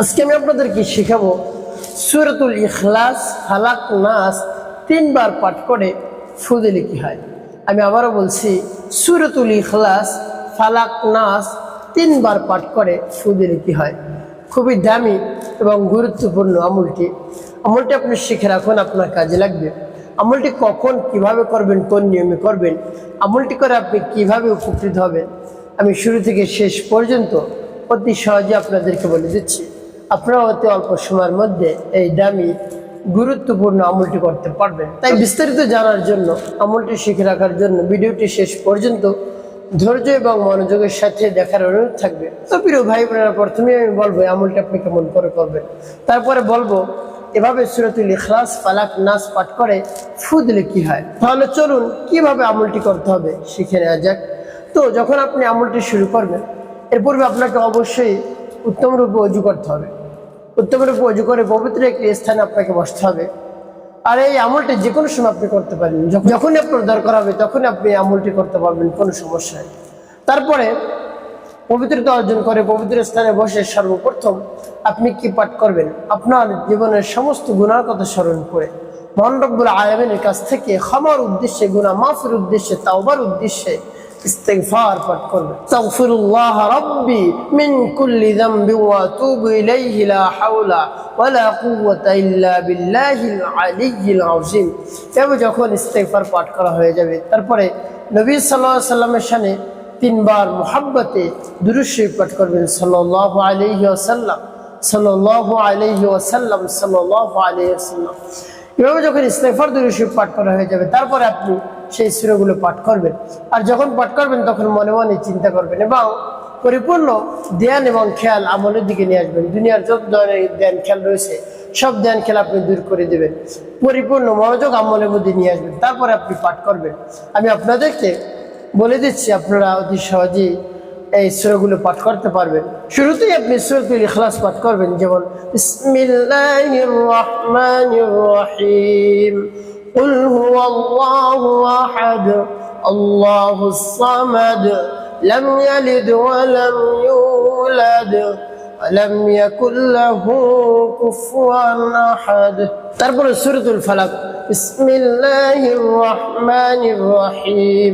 আজকে আমি আপনাদেরকে শেখাবো সুরতুল ইখলাস, ফালাক নাস তিনবার পাঠ করে ফু দিলে কি হয়। আমি আবারও বলছি, সুরতুল ইখলাস, ফালাক নাস তিনবার পাঠ করে ফু দিলে কি হয়। খুবই দামি এবং গুরুত্বপূর্ণ আমলটি। আমলটি আপনি শিখে রাখুন, আপনার কাজে লাগবে। আমলটি কখন কীভাবে করবেন, কোন নিয়মে করবেন, আমলটি করে আপনি কীভাবে উপকৃত হবেন, আমি শুরু থেকে শেষ পর্যন্ত অতি সহজে আপনাদেরকে বলে দিচ্ছি। আপনারা অতি অল্প সময়ের মধ্যে এই দামি, গুরুত্বপূর্ণ আমলটি করতে পারবেন। তাই বিস্তারিত জানার জন্য, আমলটি শিখে রাখার জন্য ভিডিওটি শেষ পর্যন্ত ধৈর্য এবং মনোযোগের সাথে দেখার অনুরোধ থাকবে। তো প্রিয় ভাই বোনেরা প্রথমে আমি বলব আমলটি আপনি কেমন করে করবেন? তারপরে বলব, এভাবে সুরতুল ইখলাস, ফালাক, নাস পাঠ করে ফু দিলে কি হয়? তাহলে চলুন, কীভাবে আমলটি করতে হবে, শিখে নেওয়া যাক। তো যখন আপনি আমলটি শুরু করবেন, এর পূর্বে আপনাকে অবশ্যই উত্তম রূপে অজু করতে হবে। উত্তম রূপে অজু করে পবিত্র একটি স্থানে আপনাকে বসতে হবে। আর এই আমলটি যে কোনো সময় আপনি করতে পারেন। যখ- যখনই আপনার দরকার হবে, তখনই আপনি আমলটি করতে পারবেন, কোনো সমস্যা নেই। তারপরে পবিত্রতা অর্জন করে পবিত্র স্থানে বসে সর্বপ্রথম আপনি কি পাঠ করবেন? আপনার জীবনের সমস্ত গুণার কথা স্মরণ করে। মহান রব্বুল আলমিনের কাছ থেকে ক্ষমার উদ্দেশ্যে গুণা মাফের উদ্দেশ্যে, তাওবার উদ্দেশ্যে ইস্তেগফার পাঠ করবেন আস্তাগফিরুল্লাহ রাব্বি মিন কুল্লি যামবি ওয়া আতুবু ইলাইহি লা হাওলা ওয়ালা কুওয়াতা ইল্লা বিল্লাহিল আলিয়্যিল আযীম এভাবে যখন ইস্তেগফার পাঠ করা হয়ে যাবে তারপরে নবী সাল্লাল্লাহু আলাইহি সাল্লামের শানে তিনবার মোহাব্বতে দুরুশ্বরী পাঠ করবেন সাল্লাল্লাহু আলাইহি ওয়াসাল্লাম সাল্লাল্লাহু আলাইহি ওয়াসাল্লাম সাল্লাল্লাহু আলাইহি ওয়াসাল্লাম এভাবে যখন ইস্তেফার দুরুশ্বরী পাঠ করা হয়ে যাবে, তারপরে আপনি সেই সুরগুলো পাঠ করবেন। আর যখন পাঠ করবেন, তখন মনে মনে চিন্তা করবেন এবং পরিপূর্ণ ধ্যান এবং খেয়াল আমলের দিকে নিয়ে আসবেন। দুনিয়ার যত ধরনের ধ্যান খেয়াল রয়েছে, সব ধ্যান খেয়াল আপনি দূর করে দেবেন। পরিপূর্ণ মনোযোগ আমলের মধ্যে নিয়ে আসবেন। তারপরে আপনি পাঠ করবেন। আমি আপনাদেরকে বলে দিচ্ছি, আপনারা অতি সহজেই এই সুরগুলো পাঠ করতে পারবেন শুরুতেই আপনি সুরতুল ইখলাস পাঠ করবেন যেমন বিসমিল্লাহির রহমানির রহিম قل هو الله أحد الله الصمد لم يلد ولم يولد ولم يكن له كفوا أحد তারপরে সূরাতুল ফালাক বিসমিল্লাহির রহমানির রহিম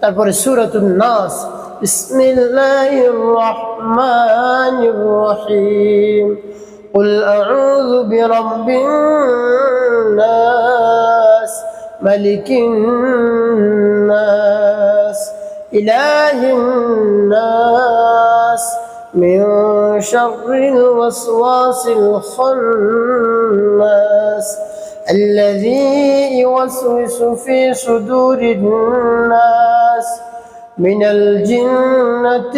তারপরে সূরাতুন নাস বিসমিল্লাহির রহমানির রহিম قل أعوذ برب الناس ملك الناس إله الناس من شر الوسواس الخناس الذي يوسوس في صدور الناس من الجنة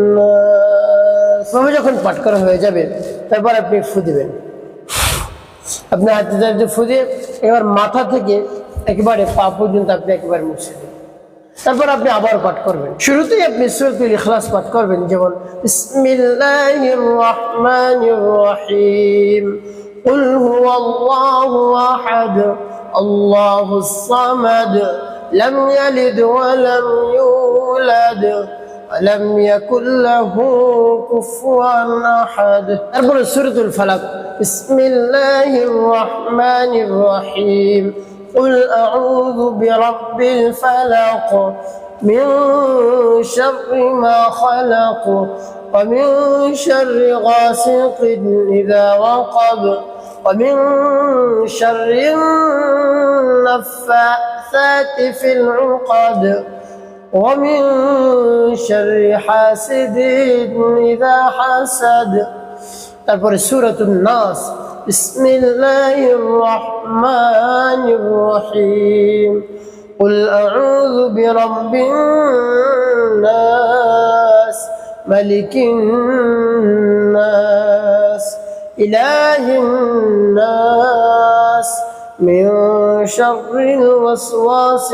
والناس তবে যখন পাঠ করা হয়ে যাবে তারপর আপনি ফু দিবেন আপনি হাতে হাতে ফু দিয়ে এবার মাথা থেকে একেবারে পা পর্যন্ত আপনি একেবারে মুছে দেবেন তারপর আপনি আবার পাঠ করবেন শুরুতেই আপনি সুরতুল ইখলাস পাঠ করবেন যেমন বিসমিল্লাহির রহমানির রহিম قل هو الله أحد الله الصمد لم يلد ولم يولد ولم يكن له كفوا أحد. اقرا سورة الفلق. بسم الله الرحمن الرحيم. قل أعوذ برب الفلق. من شر ما خلق ومن شر غاسق إذا وقب ومن شر النفاق النفاثات في العقد ومن شر حاسد إذا حسد তারপরে সূরাতুন নাস বিসমিল্লাহির রহমানির রহিম قل أعوذ برب الناس ملك الناس إله الناس من شر الوسواس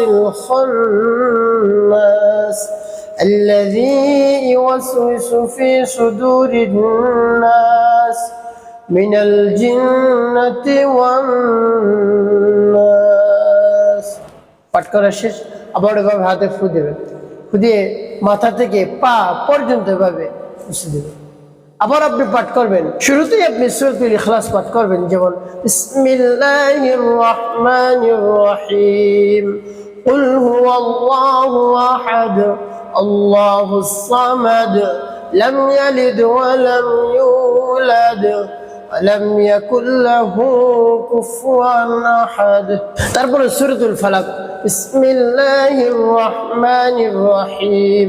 الخناس الذي يوسوس في صدور الناس من الجنة والناس পাঠ করা শেষ আবার এভাবে হাতে ফু দেবেন ফু দিয়ে মাথা থেকে পা পর্যন্ত এভাবে মুছে দেবেন আবার আপনি পাঠ করবেন শুরুতেই আপনি সুরতুল ইখলাস পাঠ করবেন যেমন বিসমিল্লাহির রহমানির রহিম قل هو الله احد الله الصمد لم يلد ولم يولد ولم يكن له كفوا احد তারপরে সূরাতুল ফালাক বিসমিল্লাহির রহমানির রহিম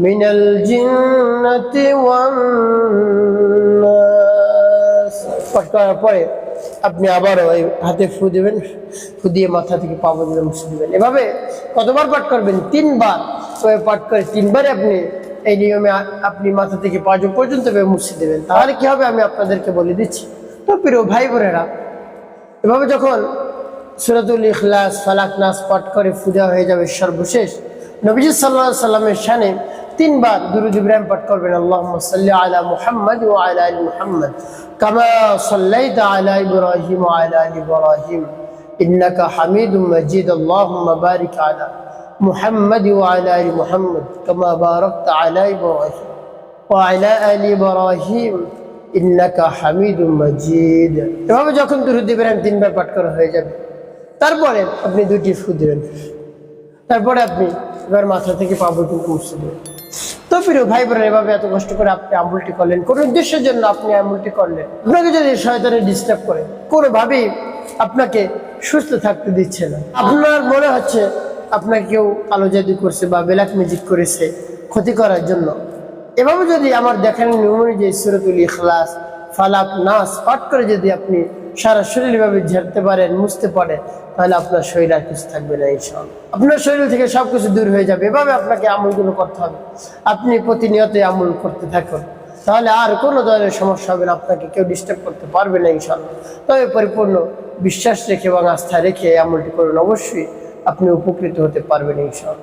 من الجنة والناس পাঠ করার পরে আপনি আবারও এই হাতে ফু দেবেন ফু দিয়ে মাথা থেকে পা পর্যন্ত মুছে দেবেন এভাবে কতবার পাঠ করবেন তিনবার তবে পাঠ করে তিনবারে আপনি এই নিয়মে আ- আপনি মাথা থেকে পা পর্যন্ত এভাবে মুছে দেবেন তাহলে কি হবে আমি আপনাদেরকে বলে দিচ্ছি তো প্রিয় ভাই বোনেরা এভাবে যখন সুরাতুল ইখলাস ফালাক নাস পাঠ করে পূজা হয়ে যাবে সর্বশেষ নবীজ সাল্লাহ সাল্লামের শানে তিনবার দুরুদ ইব্রাহিম পাঠ করবেন আল্লাহ সাল্লি আলা মুহাম্মদ ও আলা আলী মুহাম্মদ কামা সাল্লাইত আলা ইব্রাহিম ও আলা আলী ইব্রাহিম إنك حميد مجيد اللهم بارك على محمد وعلى آل محمد كما باركت على إبراهيم وعلى آل إبراهيم ইন্নাকা হামিদুম মাজিদ এভাবে যখন দুরুদ ইব্রাহিম তিনবার পাঠ করা হয়ে যাবে তারপরে আপনি দুটি ফু দেবেন তারপরে আপনি এবার মাথা থেকে পা মুছে দেবেন তো প্রিয় ভাই বোনেরা এভাবে এত কষ্ট করে আপনি আমুলটি করলেন, কোন উদ্দেশ্যের জন্য আপনি আমুলটি করলেন? আপনাকে যদি শয়তানে ডিস্টার্ব করে, কোনোভাবেই আপনাকে সুস্থ থাকতে দিচ্ছে না। আপনার মনে হচ্ছে আপনাকে কেউ কালো জাদু করছে বা ব্ল্যাক ম্যাজিক করেছে ক্ষতি করার জন্য। এভাবে যদি আমার দেখেন নিয়ম অনুযায়ী সুরতুল ইখলাস, ফালাক নাস, পাঠ করে যদি আপনি সারা শরীর এভাবে ঝাড়তে পারেন, মুছতে পারেন, তাহলে আপনার শরীর আর কিছু থাকবে না, ইনশাআল্লাহ। আপনার শরীর থেকে সব কিছু দূর হয়ে যাবে। এভাবে আপনাকে আমলগুলো করতে হবে। আপনি প্রতিনিয়ত আমল করতে থাকুন। তাহলে আর কোনো ধরনের সমস্যা হবে না, আপনাকে কেউ ডিস্টার্ব করতে পারবে না, ইনশাআল্লাহ। তবে পরিপূর্ণ বিশ্বাস রেখে এবং আস্থা রেখে আমলটি করুন। অবশ্যই আপনি উপকৃত হতে পারবেন, ইনশাআল্লাহ।